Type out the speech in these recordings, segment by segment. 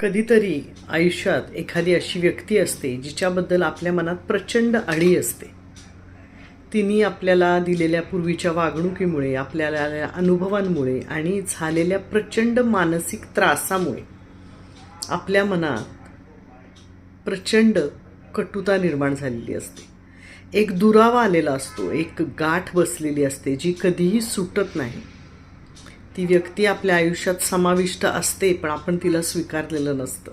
कधीतरी आयुष्यात एखादी अशी व्यक्ती असते जिच्याबद्दल आपल्या मनात प्रचंड अढी असते. तिने आपल्याला दिलेल्या पूर्वीच्या वागणुकीमुळे आपल्याला अनुभवांमुळे आणि झालेल्या प्रचंड मानसिक त्रासामुळे आपल्या मनात प्रचंड कटुता निर्माण झालेली असते. एक दुरावा आलेला असतो एक गाठ बसलेली असते जी कधीही सुटत नाही. ती व्यक्ती आपल्या आयुष्यात समाविष्ट असते पण आपण तिला स्वीकारलेलं नसतं.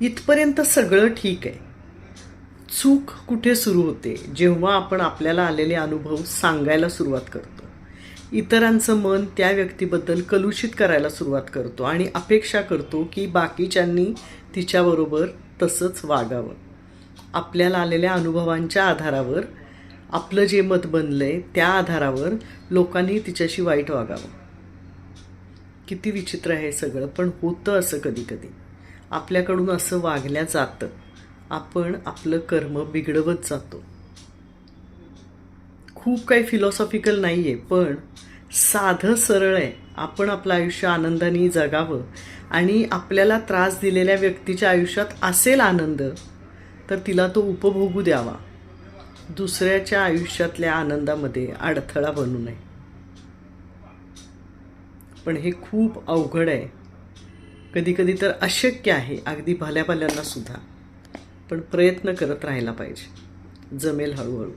इथपर्यंत सगळं ठीक आहे. चूक कुठे सुरू होते जेव्हा आपण आपल्याला आलेले अनुभव सांगायला सुरुवात करतो. इतरांचं मन त्या व्यक्तीबद्दल कलुषित करायला सुरुवात करतो आणि अपेक्षा करतो की बाकीच्यांनी तिच्याबरोबर तसंच वागावं. आपल्याला आलेल्या अनुभवांच्या आधारावर आपलं जे मत बनलंय त्या आधारावर लोकांनी तिच्याशी वाईट वागावं. किती विचित्र आहे सगळं पण होतं असं कधी कधी आपल्याकडून असं वागल्या जातं. आपण आपलं कर्म बिघडवत जातो. खूप काही फिलॉसॉफिकल नाही आहे पण साधं सरळ आहे. आपण आपलं आयुष्य आनंदाने जगावं आणि आपल्याला त्रास दिलेल्या व्यक्तीच्या आयुष्यात असेल आनंद तर तिला तो उपभोगू द्यावा. दुसऱ्याच्या आयुष्यातल्या आनंदामध्ये अडथळा बनू नये. पण हे खूप अवघड आहे. कधीकधी तर अशक्य आहे अगदी भल्या पण प्रयत्न करत राहायला पाहिजे. जमेल हळूहळू.